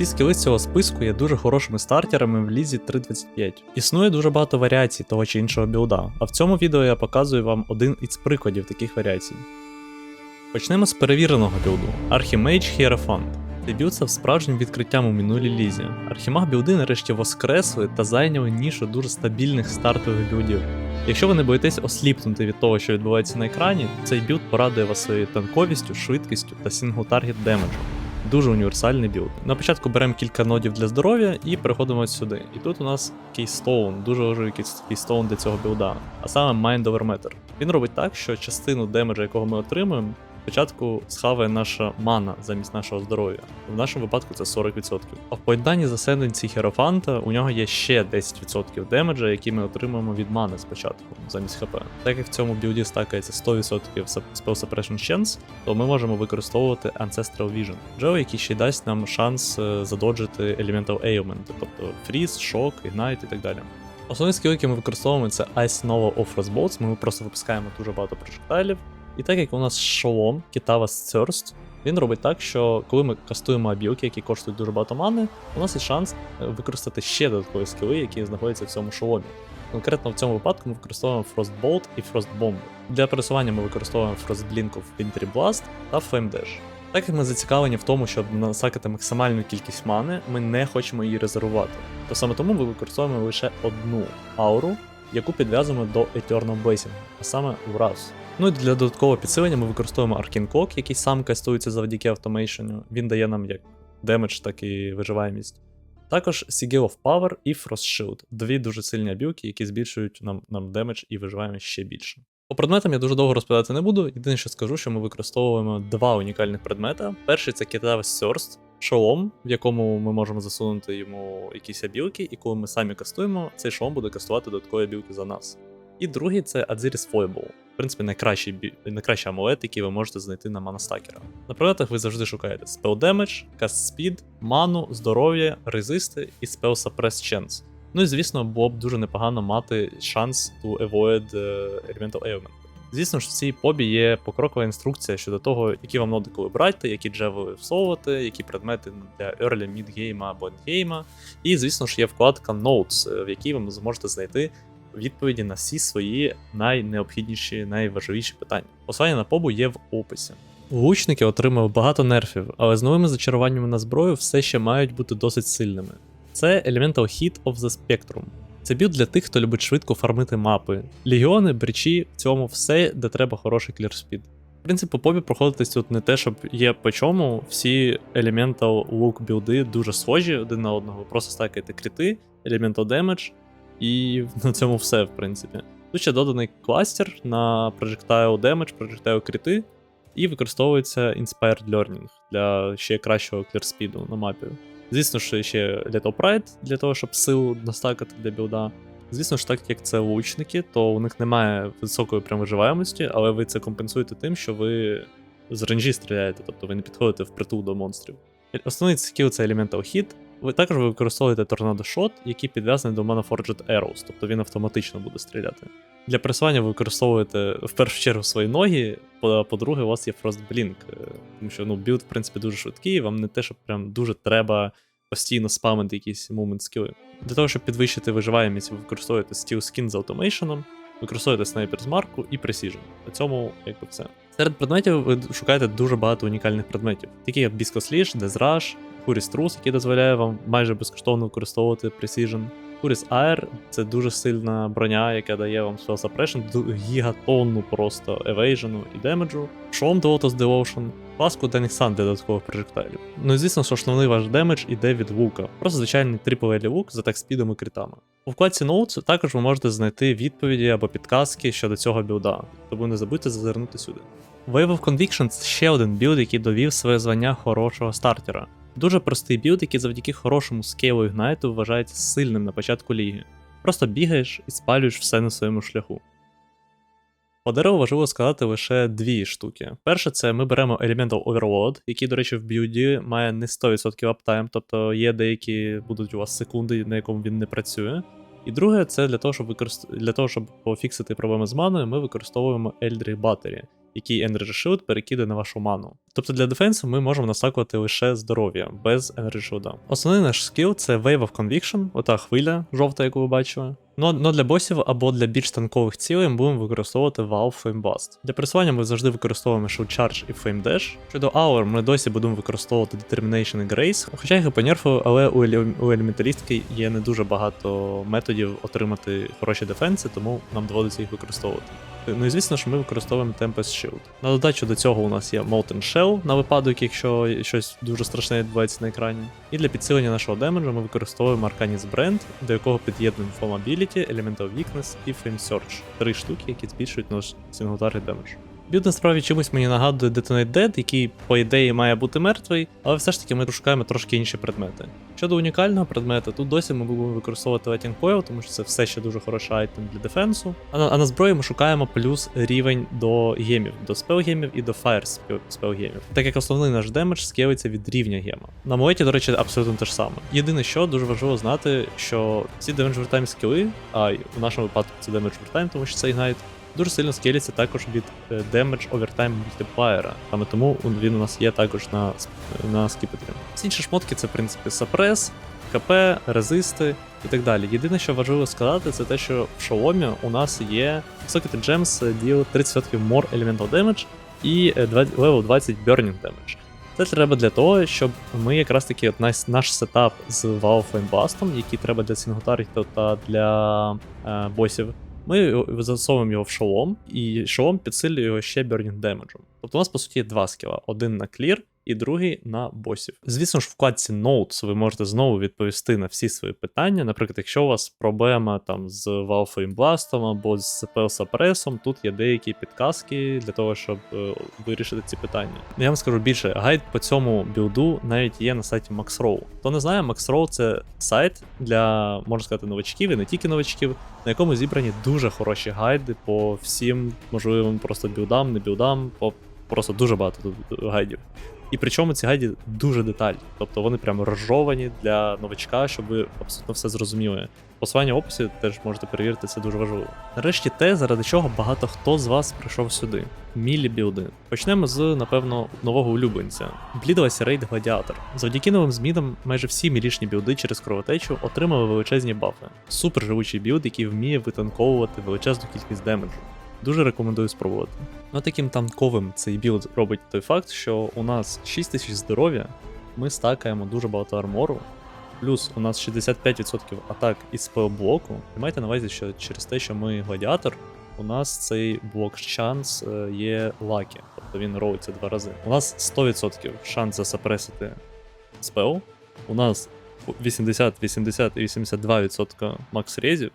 Всі скіли з цього списку є дуже хорошими стартерами в лізі 3.25. Існує дуже багато варіацій того чи іншого білда, а в цьому відео я показую вам один із прикладів таких варіацій. Почнемо з перевіреного білду Archimage Hierophant. Цей білд став справжнім відкриттям у минулій лізі. Архімаг білди нарешті воскресли та зайняли нішу дуже стабільних стартових білдів. Якщо ви не боїтесь осліпнути від того, що відбувається на екрані, цей білд порадує вас своєю танковістю, швидкістю та сингл-таргет демеджем. Дуже універсальний білд. На початку беремо кілька нодів для здоров'я і переходимо сюди. І тут у нас кейстоун, дуже важливий кейс- кейстоун для цього білда, а саме Mind Over Matter. Він робить так, що частину демеджа, якого ми отримуємо, спочатку схаває наша мана замість нашого здоров'я. В нашому випадку це 40%. А в поєднанні з Ascendancy Херофанта у нього є ще 10% демеджа, які ми отримуємо від мани спочатку, замість ХП. Так як в цьому білді стакається 100% sup- Spell Suppression Chance, то ми можемо використовувати Ancestral Vision, джео, який ще дасть нам шанс е, задоджити Elemental Ailment, тобто Freeze, шок, Ignite і так далі. Основні скіли, які ми використовуємо, це Ice Nova of Frostbolts, ми просто випускаємо дуже багато прожектайлів. І так як у нас шолом Kitavas Thirst, він робить так, що коли ми кастуємо абілки, які коштують дуже багато мани, у нас є шанс е, використати ще додаткові скіли, які знаходяться в цьому шоломі. Конкретно в цьому випадку ми використовуємо Frostbolt і Frostbomb. Для пересування ми використовуємо Frostblink of Wintry Blast та Flame Dash. Так як ми зацікавлені в тому, щоб насакати максимальну кількість мани, ми не хочемо її резервувати. То саме тому ми використовуємо лише одну ауру, яку підв'язуємо до Eternal Blessing, а саме Wrath. Ну і для додаткового підсилення ми використовуємо Arcane Clock, який сам кастується завдяки автомейшену. Він дає нам як демедж, так і виживаємість. Також Sigil of Power і Frost Shield дві дуже сильні абілки, які збільшують нам, нам демедж і виживаємість ще більше. По предметам я дуже довго розповідати не буду. Єдине, що скажу, що ми використовуємо два унікальних предмета. Перший це Kitavas Thirst, шолом, в якому ми можемо засунути йому якісь абілки, і коли ми самі кастуємо, цей шолом буде кастувати додаткові абілки за нас. І другий це Adziris Foible. В принципі, найкращий, найкращий амулет, який ви можете знайти на манастакера. На предметах ви завжди шукаєте Spell Damage, Cast Speed, ману, здоров'я, резисти і Spell Suppress Chance. Ну і звісно, було б дуже непогано мати шанс to avoid е, Elemental Ailment. Звісно ж, в цій побі є покрокова інструкція щодо того, які вам ноди коли брати, які джевели всовувати, які предмети для early, mid-гейма або endgейма. І, звісно ж, є вкладка Notes, е, в якій ви зможете знайти відповіді на всі свої найнеобхідніші, найважливіші питання. Посилання на побу є в описі. Лучники отримали багато нерфів, але з новими зачаруваннями на зброю все ще мають бути досить сильними. Це Elemental Hit of the Spectrum. Це білд для тих, хто любить швидко фармити мапи. Легіони, брічі, в цьому все, де треба хороший клірспід. В принципі, по побі проходитись тут не те, щоб є по чому. Всі Elemental Look білди дуже схожі один на одного. Просто стакаєте кріти, Elemental Damage, і на цьому все, в принципі. Тут ще доданий кластер на Projectile Damage, Projectile кріти, і використовується Inspired Learning для ще кращого клірспіду на мапі. Звісно ж, ще Little Pride для того, щоб силу настакати для білда. Звісно ж, так як це лучники, то у них немає високої прям але ви це компенсуєте тим, що ви з ренжі стріляєте, тобто ви не підходите впритул до монстрів. Основний скіл це Elemental Hit. Ви також використовуєте Tornado Shot, який підв'язаний до Mana Forged Arrows, тобто він автоматично буде стріляти. Для пересування ви використовуєте в першу чергу свої ноги, по- по-друге, у вас є Frostblink, е, тому що ну, білд, в принципі, дуже швидкий, вам не те, що прям дуже треба постійно спамити якісь момент скіли. Для того, щоб підвищити виживаємість, ви використовуєте Steel Skin з автомейшеном, використовуєте снайпер з марку і Precision. На цьому якби все. Серед предметів ви шукаєте дуже багато унікальних предметів, такі як Death Rush, Furious Truth, який дозволяє вам майже безкоштовно використовувати Precision. Furious Air це дуже сильна броня, яка дає вам Spell Suppression, гігатонну просто евейжену і демеджу. Шолом до Lotus Devotion, паску Sun для додаткових прожектайлів. Ну і звісно, що основний ваш демедж іде від лука. Просто звичайний трипл лук з атак спідом і критами. У вкладці Notes також ви можете знайти відповіді або підказки щодо цього білда, тому не забудьте зазирнути сюди. Wave of Conviction це ще один білд, який довів своє звання хорошого стартера. Дуже простий білд, який завдяки хорошому скейлу Ігнайту вважається сильним на початку ліги. Просто бігаєш і спалюєш все на своєму шляху. По дереву важливо сказати лише дві штуки. Перше, це ми беремо Elemental Overload, який, до речі, в білді має не 100% аптайм, тобто є деякі будуть у вас секунди, на якому він не працює. І друге, це для того, щоб використ... для того, щоб пофіксити проблеми з маною, ми використовуємо Eldritch Battery, який Energy Shield перекидає на вашу ману. Тобто для дефенсу ми можемо настакувати лише здоров'я без Energy Shield. Основний наш скіл це Wave of Conviction, ота хвиля жовта, яку ви бачили. Ну, но для босів або для більш танкових цілей ми будемо використовувати Valve Flame Blast. Для пересування ми завжди використовуємо Shield Charge і Flame Dash. Щодо Hour ми досі будемо використовувати Determination і Grace, хоча їх і понерфили, але у, еле- у елементалістки є не дуже багато методів отримати хороші дефенси, тому нам доводиться їх використовувати. Ну і звісно ж, ми використовуємо Tempest Shield. На додачу до цього у нас є Molten Shell на випадок, якщо щось дуже страшне відбувається на екрані. І для підсилення нашого демеджу ми використовуємо Arcanis Brand, до якого під'єднуємо Foam Ability, Elemental Weakness і Frame Search. Три штуки, які збільшують наш синглтаргет демедж. Білд насправді чимось мені нагадує Detonate Dead, який, по ідеї, має бути мертвий, але все ж таки ми шукаємо трошки інші предмети. Щодо унікального предмета, тут досі ми будемо використовувати Lighting Coil, тому що це все ще дуже хороший айтем для дефенсу. А на, а на зброї ми шукаємо плюс рівень до гемів, до спелгемів і до фаєр спелгемів. Так як основний наш демедж скелиться від рівня гема. На моєті, до речі, абсолютно те ж саме. Єдине, що дуже важливо знати, що ці демедж вертайм скіли, а в нашому випадку це демедж вертайм, тому що це ігнайт, дуже сильно скелиться також від е, Damage Overtime Multiplier. Саме тому він у нас є також на, на скіпетрі. Всі інші шмотки це, в принципі, сапрес, КП, резисти і так далі. Єдине, що важливо сказати, це те, що в шоломі у нас є Socket Gems діл 30% more Elemental Damage і е, 20 level 20 Burning Damage. Це треба для того, щоб ми якраз таки от наш, наш сетап з Valve Flame Blast, який треба для синглтаргету та для е, босів, ми засовуємо його в шолом, і шолом підсилює його ще Burning демеджем. Тобто у нас по суті є два скіла: один на клір і другий на босів. Звісно ж, в вкладці Notes ви можете знову відповісти на всі свої питання. Наприклад, якщо у вас проблема там з Valve Blast або з Suppress, тут є деякі підказки для того, щоб е, вирішити ці питання. Я вам скажу більше, гайд по цьому білду навіть є на сайті Maxrow. Хто не знає, Maxrow це сайт для, можна сказати, новачків і не тільки новачків, на якому зібрані дуже хороші гайди по всім можливим просто білдам, не білдам, по просто дуже багато тут гайдів. І причому ці гайди дуже детальні, тобто вони прямо розжовані для новачка, щоб ви абсолютно все зрозуміли. Посилання в описі теж можете перевірити, це дуже важливо. Нарешті те, заради чого багато хто з вас прийшов сюди. Мілі білди. Почнемо з, напевно, нового улюбленця. Блідалася рейд Гладіатор. Завдяки новим змінам майже всі мілішні білди через кровотечу отримали величезні бафи. Супер живучий білд, який вміє витанковувати величезну кількість демеджу. Дуже рекомендую спробувати. Ну таким танковим цей білд робить той факт, що у нас 6000 здоров'я, ми стакаємо дуже багато армору, плюс у нас 65% атак із спелблоку. І майте на увазі, що через те, що ми гладіатор, у нас цей блок шанс е, є лакі, тобто він ролиться два рази. У нас 100% шанс засапресити спел, у нас 80, 80 і 82% макс резів,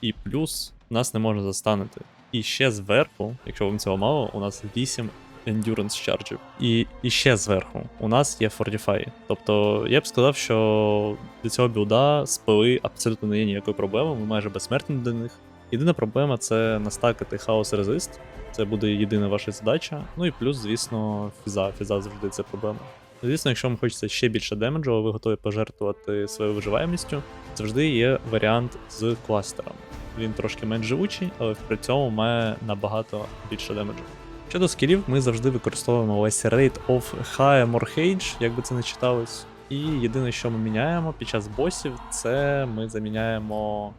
і плюс нас не можна застанити. І ще зверху, якщо вам цього мало, у нас 8 endurance чарджів. І, і ще зверху у нас є Fortify. Тобто я б сказав, що для цього білда спили абсолютно не є ніякою проблемою, ми майже безсмертні до них. Єдина проблема це настакати хаос резист. Це буде єдина ваша задача. Ну і плюс, звісно, фіза. Фіза завжди це проблема. Звісно, якщо вам хочеться ще більше демеджу, а ви готові пожертвувати своєю виживаємістю, завжди є варіант з кластером. Він трошки менш живучий, але при цьому має набагато більше демеджу. Щодо скілів, ми завжди використовуємо Lacerate of High Morhage, як би це не читалось. І єдине, що ми міняємо під час босів, це ми заміняємо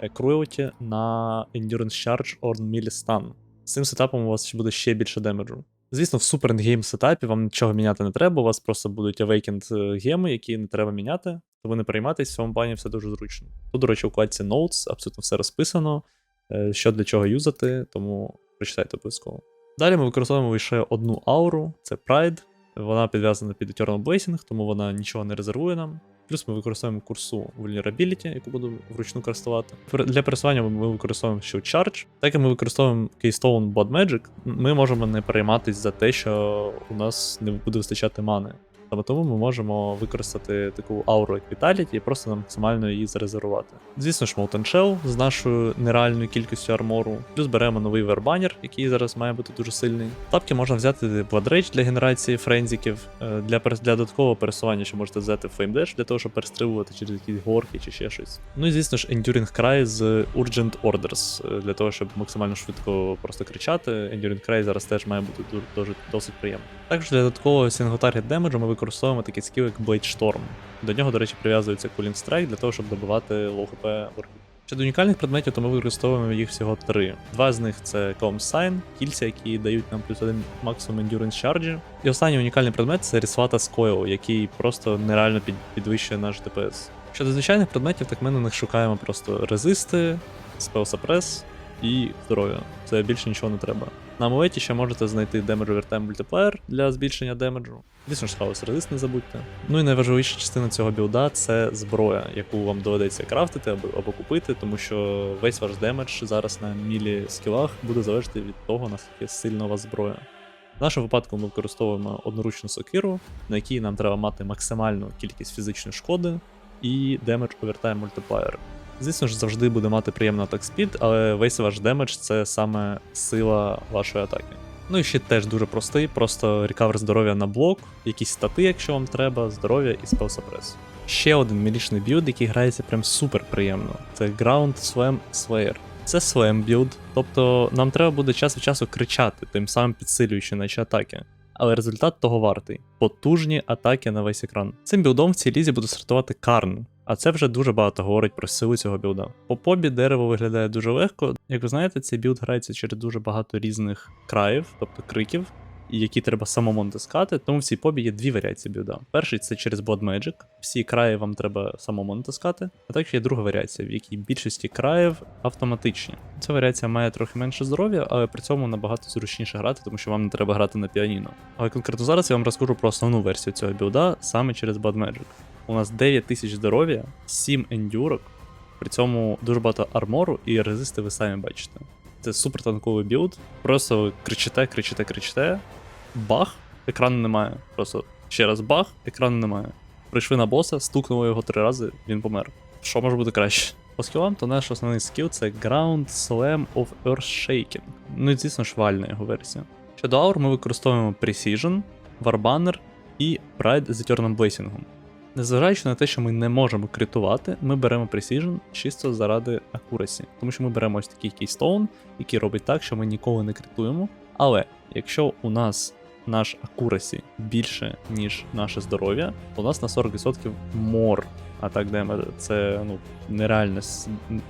е, Cruelty на Endurance Charge or Melee Stun. З цим сетапом у вас ще буде ще більше демеджу. Звісно, в Super Endgame сетапі вам нічого міняти не треба, у вас просто будуть Awakened е, геми, які не треба міняти, тому не перейматися, в цьому плані все дуже зручно. Тут, до речі, у вкладці Notes абсолютно все розписано, е, що для чого юзати, тому прочитайте обов'язково. Далі ми використовуємо лише одну ауру, це Pride. Вона підв'язана під Eternal Blazing, тому вона нічого не резервує нам. Плюс ми використовуємо курсу Vulnerability, яку буду вручну користувати. Для пересування ми використовуємо Shield Charge. Так як ми використовуємо Keystone Blood Magic, ми можемо не перейматись за те, що у нас не буде вистачати мани. Тому ми можемо використати таку ауру як Vitality і просто максимально її зарезервувати. Звісно ж, Molten Shell з нашою нереальною кількістю армору. Плюс беремо новий вербанір, який зараз має бути дуже сильний. Тапки можна взяти Blood для генерації френзіків. Е, Для, для додаткового пересування ще можете взяти Dash для того, щоб перестрибувати через якісь горки чи ще щось. Ну і звісно ж, Enduring Cry з Urgent Orders е, для того, щоб максимально швидко просто кричати. Enduring Cry зараз теж має бути дуже, досить приємно. Також для додаткового синgle-таргет демеджу ми використовуємо такий скіл, як Blade Storm. До нього, до речі, прив'язується Cooling Strike для того, щоб добивати low HP ворогів. Щодо унікальних предметів, то ми використовуємо їх всього три. Два з них це Calm Sign, кільця, які дають нам плюс один максимум Endurance Charge. І останній унікальний предмет це Risvata Coil, який просто нереально під, підвищує наш ДПС. Щодо звичайних предметів, так ми на них шукаємо просто резисти, Spell Suppress і здоров'я. Це більше нічого не треба. На амулеті ще можете знайти Damage Overtime Multiplier для збільшення демеджу. Звісно ж, хаос резист не забудьте. Ну і найважливіша частина цього білда це зброя, яку вам доведеться крафтити або, або купити, тому що весь ваш демедж зараз на мілі скілах буде залежати від того, наскільки сильна у вас зброя. В нашому випадку ми використовуємо одноручну сокиру, на якій нам треба мати максимальну кількість фізичної шкоди і Damage Overtime Multiplier. Звісно ж, завжди буде мати приємний атак спід, але весь ваш демедж це саме сила вашої атаки. Ну і ще теж дуже простий, просто рекавер здоров'я на блок, якісь стати, якщо вам треба, здоров'я і спел сапрес. Ще один мілічний білд, який грається прям супер приємно. Це Ground Slam Slayer. Це Slam білд, тобто нам треба буде час від часу кричати, тим самим підсилюючи наші атаки. Але результат того вартий потужні атаки на весь екран. Цим білдом в цій лізі буде стартувати Карн, а це вже дуже багато говорить про силу цього білда. По побі дерево виглядає дуже легко. Як ви знаєте, цей білд грається через дуже багато різних країв, тобто криків, які треба самому натискати. Тому в цій побі є дві варіації білда. Перший це через Blood Magic. Всі краї вам треба самому натискати. А також є друга варіація, в якій більшості країв автоматичні. Ця варіація має трохи менше здоров'я, але при цьому набагато зручніше грати, тому що вам не треба грати на піаніно. Але конкретно зараз я вам розкажу про основну версію цього білда саме через Blood Magic. У нас 9000 здоров'я, 7 ендюрок, при цьому дуже багато армору і резисти ви самі бачите. Це супер танковий білд. Просто кричите, кричите, кричите. Бах, екрану немає. Просто ще раз бах, екрану немає. Прийшли на боса, стукнули його три рази, він помер. Що може бути краще? По скілам, то наш основний скіл це Ground Slam of Earthshaking. Ну і звісно ж вальна його версія. Щодо аур ми використовуємо Precision, Warbanner і Pride з Eternal Blazing. Незважаючи на те, що ми не можемо критувати, ми беремо Precision чисто заради акурасі. Тому що ми беремо ось такий кейстоун, який робить так, що ми ніколи не критуємо. Але якщо у нас наш акурасі більше, ніж наше здоров'я, у нас на 40% мор атак демо Це ну нереально,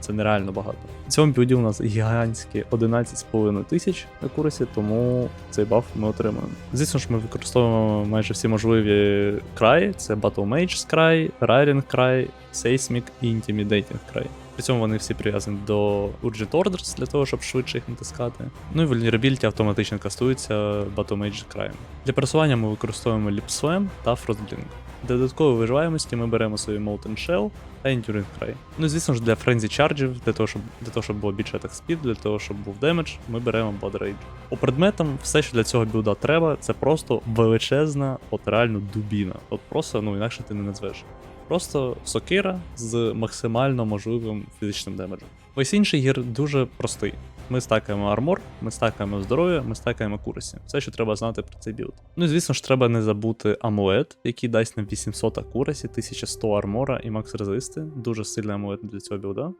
це нереально багато. В цьому білді у нас гігантські 11,5 тисяч на курсі, тому цей баф ми отримуємо. Звісно ж, ми використовуємо майже всі можливі краї: це Battle Mage край, Raring край, Seismic і Intimidating Cry. При цьому вони всі прив'язані до Urgent Orders для того, щоб швидше їх натискати. Ну і Vulnerability автоматично кастується Battle Mage Cry. Для пересування ми використовуємо Slam та Frostblink. Для додаткової виживаємості ми беремо собі Molten Shell та Enduring Cry. Ну і звісно ж для Frenzy Charge, для того, щоб для того, щоб було більше атак спід, для того, щоб був демедж, ми беремо Blood Rage. По предметам, все, що для цього білда треба, це просто величезна, от реально дубіна. От просто, ну інакше ти не назвеш. Просто сокира з максимально можливим фізичним демеджем. Весь інший гір дуже простий. Ми стакаємо армор, ми стакаємо здоров'я, ми стакаємо курсі. Все, що треба знати про цей білд. Ну і звісно ж, треба не забути амулет, який дасть нам 800 акурасі, 1100 армора і макс резисти. Дуже сильний амулет для цього білда.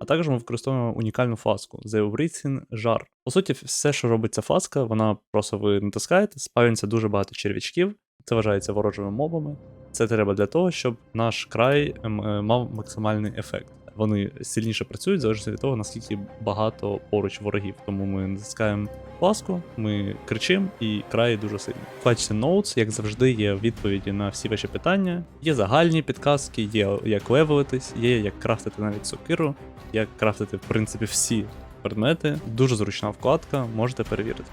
А також ми використовуємо унікальну фаску The Breathing жар. По суті, все, що робить ця фаска, вона просто ви натискаєте, спавиться дуже багато черв'ячків, це вважається ворожими мобами. Це треба для того, щоб наш край е, мав максимальний ефект. Вони сильніше працюють залежно від того, наскільки багато поруч ворогів. Тому ми натискаємо паску, ми кричимо, і край дуже. В вкладці Notes, як завжди, є відповіді на всі ваші питання. Є загальні підказки, є як левелитись, є як крафтити навіть сокиру, як крафтити, в принципі, всі предмети. Дуже зручна вкладка, можете перевірити.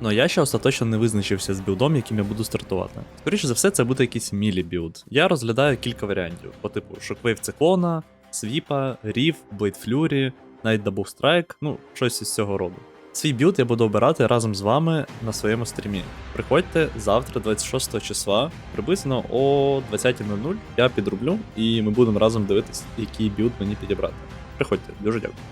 Ну я ще остаточно не визначився з білдом, яким я буду стартувати. Скоріше за все, це буде якийсь мілі білд. Я розглядаю кілька варіантів, по типу Shockwave Циклона, Свіпа, Рів, Fury, навіть Strike, ну, щось із цього роду. Свій білд я буду обирати разом з вами на своєму стрімі. Приходьте завтра, 26 числа, приблизно о 20.00 я підроблю і ми будемо разом дивитися, який білд мені підібрати. Приходьте, дуже дякую.